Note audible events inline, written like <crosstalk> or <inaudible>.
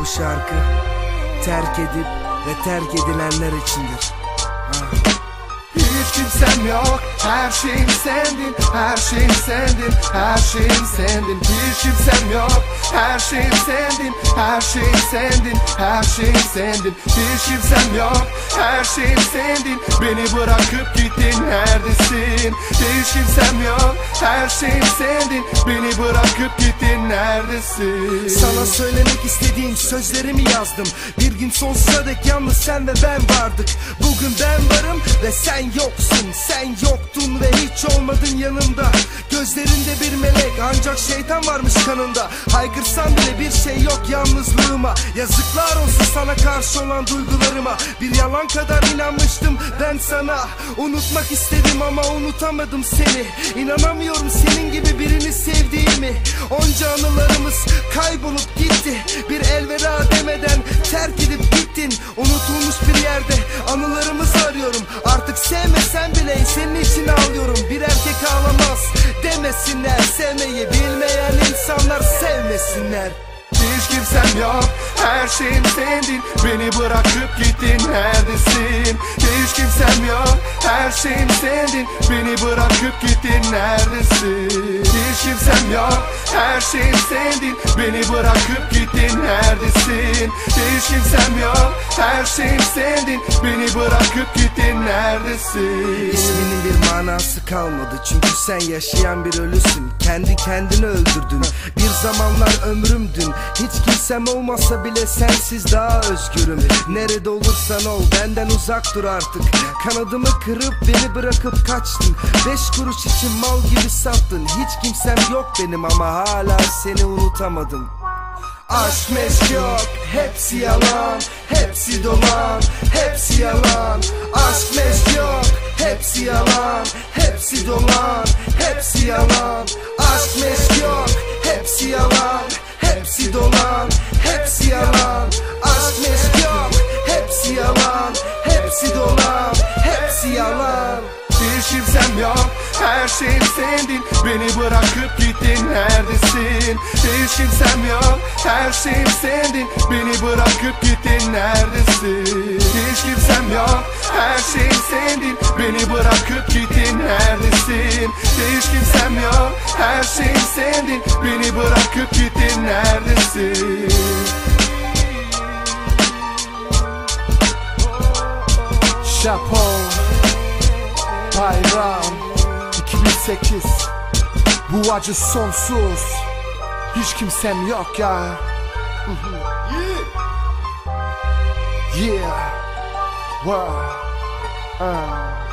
Bu şarkı terk edip ve terk edilenler içindir. Ah. Hiç kimsem yok. Her şeyim sendin Her şeyim sendin Her şeyim sendin. Hiç kimsem yok. Her şeyim sendin Her şeyim sendin Her şeyim sendin. Hiç kimsem yok. Her şeyim sendin. Beni bırakıp gittin Neredesin? Hiç kimsem yok. Her şeyim sendin. Beni bırakıp gittin Neredesin? Sana söylemek istediğim sözlerimi yazdım. Bir gün sonsuza dek yalnız sen ve ben vardık. Bugün ben varım ve sen yoksun. Sen yoktun ve hiç olmadın yanımda. Gözlerinde bir melek ancak şeytan varmış kanında. Haykırsam bile bir şey yok yalnızlığıma. Yazıklar olsun sana karşı olan duygularıma. Bir yalan kadar inanmıştım ben sana. Unutmak istedim ama unutamadım seni. İnanamıyorum senin gibi birini sevdiğimi. Onca anılarımız kaybolup gitti. Bir elveda demeden terk edip gittin. Unutulmuş sevmesinler Hiç kimsem yok Her şeyim sendin Beni bırakıp gittin Neredesin? Hiç kimsem yok Her şeyim sendin Beni bırakıp gittin Neredesin? Hiç kimsem yok Her şeyim sendin Beni bırakıp gittin Neredesin? Hiç kimsem yok Her şeyim sendin Beni bırakıp gittin Neredesin? İsminin bir manası kalmadı çünkü sen yaşayan bir ölüsün. Kendi kendini öldürdün. Bir zamanlar ömrümdün. Hiç kimsem olmasa bile sensiz daha özgürüm. Nerede olursan ol benden uzak dur artık. Kanadımı kırıp beni bırakıp kaçtın. Beş kuruş için mal gibi sattın. Hiç kimsem yok benim ama hala seni unutamadım. Aşk meşk yok hepsi yalan. Hepsi dolan hepsi yalan. Aşk meşk yok hepsi yalan. Hepsi dolan hepsi yalan. Aşk meşk Hepsi dolan hepsi yalan. Hiç kimsem yok Her şeyim sendin. Beni bırakıp gittin Neredesin? Hiç kimsem yok Her şeyim sendin. Beni bırakıp gittin Neredesin? Hiç kimsem yok Her şeyim sendin. Beni bırakıp gittin Neredesin? Hiç kimsem yok Her şeyim sendin. Beni bırakıp gittin Neredesin Japon Bayram 2008 Bu acı sonsuz. Hiç kimsem yok ya. <laughs> Yeah. Wow. Uh.